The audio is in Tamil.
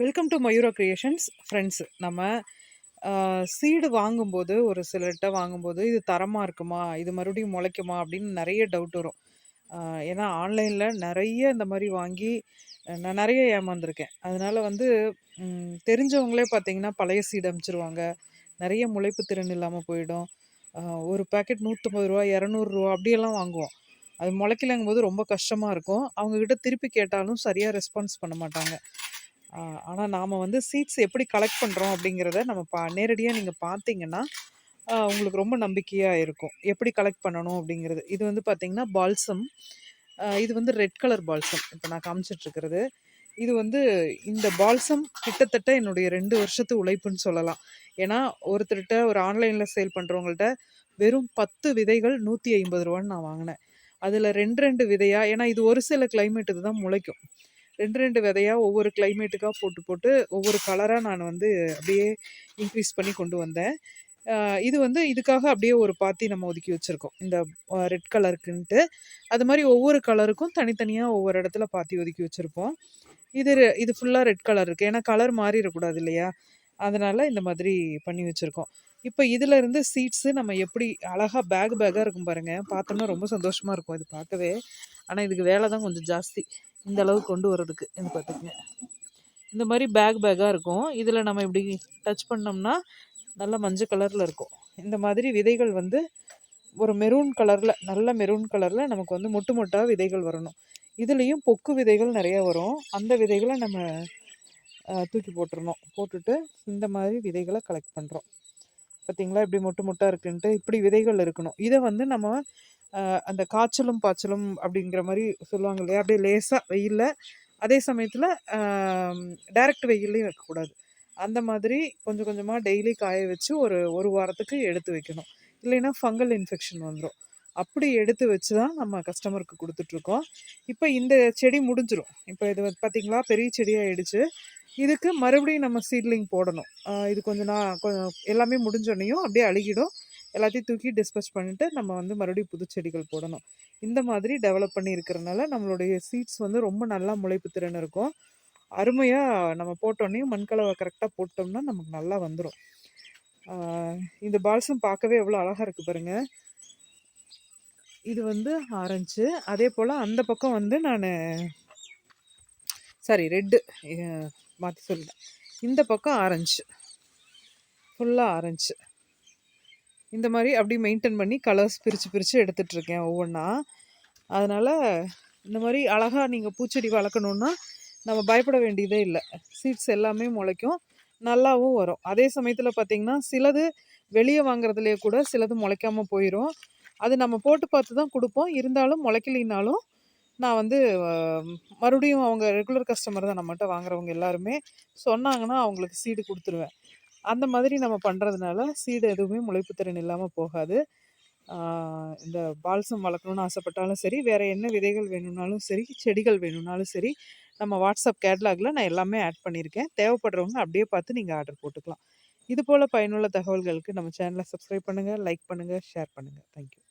Welcome to Mayura creations friends நம்ம சீடு வாங்கும்போது ஒரு சிலர்கிட்ட வாங்கும்போது இது தரமாக இருக்குமா? இது மறுபடியும் முளைக்குமா? அப்படின்னு நிறைய டவுட் வரும். ஏன்னா ஆன்லைனில் நிறைய இந்த மாதிரி வாங்கி நான் நிறைய ஏமாந்துருக்கேன். அதனால் வந்து தெரிஞ்சவங்களே பார்த்தீங்கன்னா பழைய சீடு அனுப்பிச்சிருவாங்க நிறைய முளைப்பு திறன் இல்லாமல் போயிடும். ஒரு பேக்கெட் நூற்றம்பது ரூபா இரநூறுவா அப்படியெல்லாம் வாங்குவோம். அது முளைக்கலங்கும் போது ரொம்ப கஷ்டமாக இருக்கும். அவங்கக்கிட்ட திருப்பி கேட்டாலும் சரியாக ரெஸ்பான்ஸ் பண்ண மாட்டாங்க. ஆனால் நாம் வந்து சீட்ஸ் எப்படி கலெக்ட் பண்ணுறோம் அப்படிங்கிறத நம்ம பா நேரடியாக நீங்கள் பார்த்தீங்கன்னா உங்களுக்கு ரொம்ப நம்பிக்கையாக இருக்கும். எப்படி கலெக்ட் பண்ணணும் அப்படிங்கிறது. இது வந்து பார்த்தீங்கன்னா பால்சம். இது வந்து ரெட் கலர் பால்சம். இப்போ நான் காமிச்சிட்ருக்கிறது இது வந்து இந்த பால்சம் கிட்டத்தட்ட என்னுடைய ரெண்டு வருஷத்து உழைப்புன்னு சொல்லலாம். ஏன்னா ஒருத்தர்கிட்ட ஒரு ஆன்லைனில் சேல் பண்ணுறவங்கள்ட்ட வெறும் பத்து விதைகள் நூற்றி ஐம்பது ரூபான்னு நான் வாங்கினேன். அதில் ரெண்டு ரெண்டு விதையா ஏன்னா இது ஒரு சில கிளைமேட்டுக்கு தான் முளைக்கும். ரெண்டு ரெண்டு விதையாக ஒவ்வொரு கிளைமேட்டுக்காக போட்டு போட்டு ஒவ்வொரு கலராக நான் வந்து அப்படியே இன்க்ரீஸ் பண்ணி கொண்டு வந்தேன். இது வந்து இதுக்காக அப்படியே ஒரு பாத்தி நம்ம ஒதுக்கி வச்சுருக்கோம். இந்த ரெட் கலருக்குன்ட்டு அது மாதிரி ஒவ்வொரு கலருக்கும் தனித்தனியாக ஒவ்வொரு இடத்துல பாத்தி ஒதுக்கி வச்சுருப்போம். இது ரெ- இது ஃபுல்லாக ரெட் கலர் இருக்குது ஏன்னா கலர் மாறிடக்கூடாது இல்லையா? அதனால் இந்த மாதிரி பண்ணி வச்சுருக்கோம். இப்போ இதுலேருந்து சீட்ஸு நம்ம எப்படி அழகாக பேக் பேக்காக இருக்கும் பாருங்கள் பார்த்தோம்னா ரொம்ப சந்தோஷமாக இருக்கும் இது பார்க்கவே. ஆனால் இதுக்கு வேலை தான் கொஞ்சம் ஜாஸ்தி. இந்த அளவுக்கு கொண்டு வர்றதுக்கு இது பார்த்துக்குங்க. இந்த மாதிரி பேக் பேக்காக இருக்கும். இதில் நம்ம இப்படி டச் பண்ணோம்னா நல்ல மஞ்சள் கலரில் இருக்கும். இந்த மாதிரி விதைகள் வந்து ஒரு மெரூன் கலரில் நல்ல மெரூன் கலரில் நமக்கு வந்து மொட்டு மொட்டாக விதைகள் வரணும். இதுலேயும் பொக்கு விதைகள் நிறையா வரும். அந்த விதைகளை நம்ம தூக்கி போட்டுறணும். போட்டுட்டு இந்த மாதிரி விதைகளை கலெக்ட் பண்ணுறோம் பார்த்தீங்களா? இப்படி மொட்டு மொட்டாக இருக்குன்ட்டு இப்படி விதைகள் இருக்கணும். இதை வந்து நம்ம அந்த காய்ச்சலும் பாய்ச்சலும் அப்படிங்கிற மாதிரி சொல்லுவாங்க இல்லையா? அப்படியே லேசாக வெயிலில். அதே சமயத்தில் டைரக்ட் வெயில்லையும் வைக்கக்கூடாது அந்த மாதிரி கொஞ்சம் கொஞ்சமாக டெய்லி காய வச்சு ஒரு ஒரு வாரத்துக்கு எடுத்து வைக்கணும். இல்லைன்னா ஃபங்கல் இன்ஃபெக்ஷன் வந்துடும் அப்படி எடுத்து வச்சு தான் நம்ம கஸ்டமருக்கு கொடுத்துட்ருக்கோம் இப்போ இந்த செடி முடிஞ்சிடும் இப்போ இது பார்த்திங்களா பார்த்தீங்களா பெரிய செடியாகிடுச்சு இதுக்கு மறுபடியும் நம்ம சீட்லிங் போடணும். இது கொஞ்சம் நான் கொஞ்சம் எல்லாமே முடிஞ்சோடனையும் அப்படியே அழுகிடும். எல்லாத்தையும் தூக்கி டிஸ்பஸ் பண்ணிவிட்டு நம்ம வந்து மறுபடியும் புது செடிகள் போடணும். இந்த மாதிரி டெவலப் பண்ணி இருக்கிறனால நம்மளுடைய சீட்ஸ் வந்து ரொம்ப நல்லா முளைப்பு திறன் இருக்கும். அருமையாக நம்ம போட்டோன்னே மண்கலவை கரெக்டாக போட்டோம்னா நமக்கு நல்லா வந்துடும் இந்த பால்சம் பார்க்கவே எவ்வளோ அழகாக இருக்குது பாருங்க. இது வந்து ஆரஞ்சு அதே போல் அந்த பக்கம் வந்து நான் சாரி ரெட்டு மாற்றி சொல்லிட்டேன் இந்த பக்கம் ஆரஞ்சு ஃபுல்லாக ஆரஞ்சு இந்த மாதிரி அப்படியே மெயின்டைன் பண்ணி கலர்ஸ் பிரித்து பிரித்து எடுத்துட்ருக்கேன் ஒவ்வொன்றா அதனால் இந்த மாதிரி அழகாக நீங்கள் பூச்செடி வளர்க்கணுன்னா நம்ம பயப்பட வேண்டியதே இல்லை. சீட்ஸ் எல்லாமே முளைக்கும். நல்லாவும் வரும். அதே சமயத்தில் பார்த்திங்கன்னா சிலது வெளியே வாங்குறதுலேயே கூட சிலது முளைக்காமல் போயிடும் அது நம்ம போட்டு பார்த்து தான் கொடுப்போம். இருந்தாலும் முளைக்கலினாலும் நான் வந்து மறுபடியும் அவங்க ரெகுலர் கஸ்டமர் தான் நம்மகிட்ட வாங்குறவங்க எல்லாருமே சொன்னாங்கன்னா அவங்களுக்கு சீடு கொடுத்துருவேன். அந்த மாதிரி நம்ம பண்ணுறதுனால சீடு எதுவுமே முளைப்பு திறன் இல்லாமல் போகாது. இந்த பால்சம் வளர்க்கணும்னு ஆசைப்பட்டாலும் சரி வேறு என்ன விதைகள் வேணும்னாலும் சரி செடிகள் வேணும்னாலும் சரி நம்ம வாட்ஸ்அப் கேட்லாகில் நான் எல்லாமே ஆட் பண்ணியிருக்கேன். தேவைப்படுறவங்க அப்படியே பார்த்து நீங்கள் ஆர்டர் போட்டுக்கலாம். இது போல் பயனுள்ள தகவல்களுக்கு நம்ம சேனலை சப்ஸ்கிரைப் பண்ணுங்கள் லைக் பண்ணுங்கள் ஷேர் பண்ணுங்கள் தேங்க்யூ